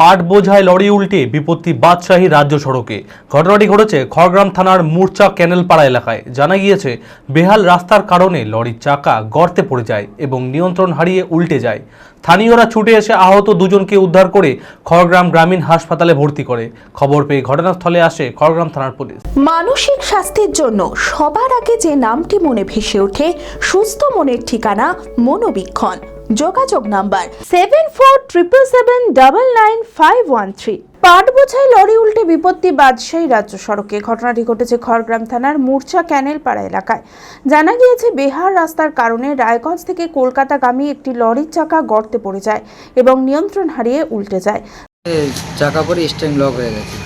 পাট বোঝায় লরি উল্টে, বিপত্তি বাদশাহী রাজ্য সড়কে। ঘটনাটি ঘটেছে খড়গ্রাম থানার মূর্চা ক্যানেলপাড়া এলাকায়। জানা গিয়েছে, বেহাল রাস্তার কারণে লরির চাকা গর্তে পড়ে যায় এবং নিয়ন্ত্রণ হারিয়ে উল্টে যায়। স্থানীয়রা ছুটে এসে আহত দুজনকে উদ্ধার করে খড়গ্রাম গ্রামীণ হাসপাতালে ভর্তি করে। খবর পেয়ে ঘটনাস্থলে আসে খড়গ্রাম থানার পুলিশ। মানসিক স্বাস্থ্যের জন্য সবার আগে যে নামটি মনে ভেসে ওঠে, সুস্থ মনের ঠিকানা মনোবীক্ষণ। যোগাযোগ number seven four triple seven double nine five one three পাট বোঝাই লরি উল্টে বিপত্তি বাদশাহী রাজ্য সড়কে। ঘটনাটি ঘটেছে খড়গ্রাম থানার মূর্ছা ক্যানেল পাড়া এলাকায়। জানা গিয়েছে বেহার রাস্তার কারণে রায়গঞ্জ থেকে কলকাতাগামী একটি লরির চাকা গর্তে পড়ে যায় এবং নিয়ন্ত্রণ হারিয়ে উল্টে যায়। চাকা পরে স্টেরিং লক হয়ে গেছে।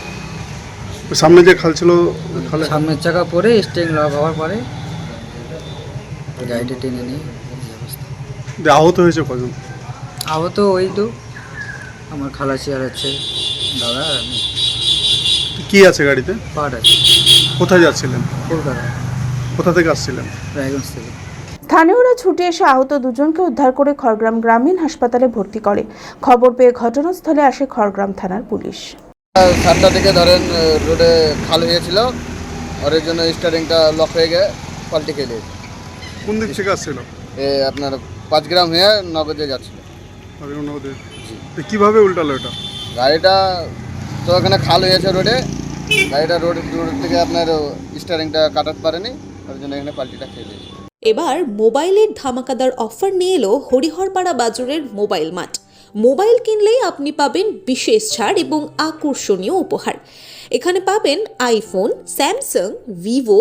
সামনে যে খাল ছিল খালে সামনের চাকা পরে লক হওয়ার পরে গাড়িটা টেনে নিয়ে আহত হয়েছে কজন? আহত ওই তো। আমার খালাসি আর আছে। দাদা আর আমি। কি আছে গাড়িতে? পাট আছে। কোথায় যাচ্ছিলেন? কলকাতা। কোথা থেকে আসছিলেন? রায়গঞ্জ থেকে। স্থানীয়রা ছুটে এসে আহত দুজনকে উদ্ধার করে খড়গ্রাম গ্রামীণ হাসপাতালে ভর্তি করে। খবর পেয়ে ঘটনাস্থলে আসে খড়গ্রাম থানার পুলিশ। সাতটা থেকে ধরেন রোডে খাল হয়েছিল। আর এর জন্য স্টারিংটা লক হয়ে গিয়ে পাল্টে খেলে কোন দিক থেকে আসছিল? এ আপনার পাঁচ গ্রাম হয়ে নগদে যাচ্ছিল কীভাবে উল্টালো এটা? গাড়িটা তো এখানে খাল হয়েছে রোডে। গাড়িটা রোড রোড থেকে আপনার স্টারিংটা কাটাতে পারেনি ওর জন্য এখানে পাল্টিটা খেয়ে দিয়েছে। এবার মোবাইলের ধামাকাদার অফার নিয়ে এলো হরিহরপাড়া বাজারের মোবাইল মাঠ মোবাইল কিনলেই আপনি পাবেন বিশেষ ছাড় এবং আকর্ষণীয় উপহার। এখানে পাবেন iPhone Samsung Vivo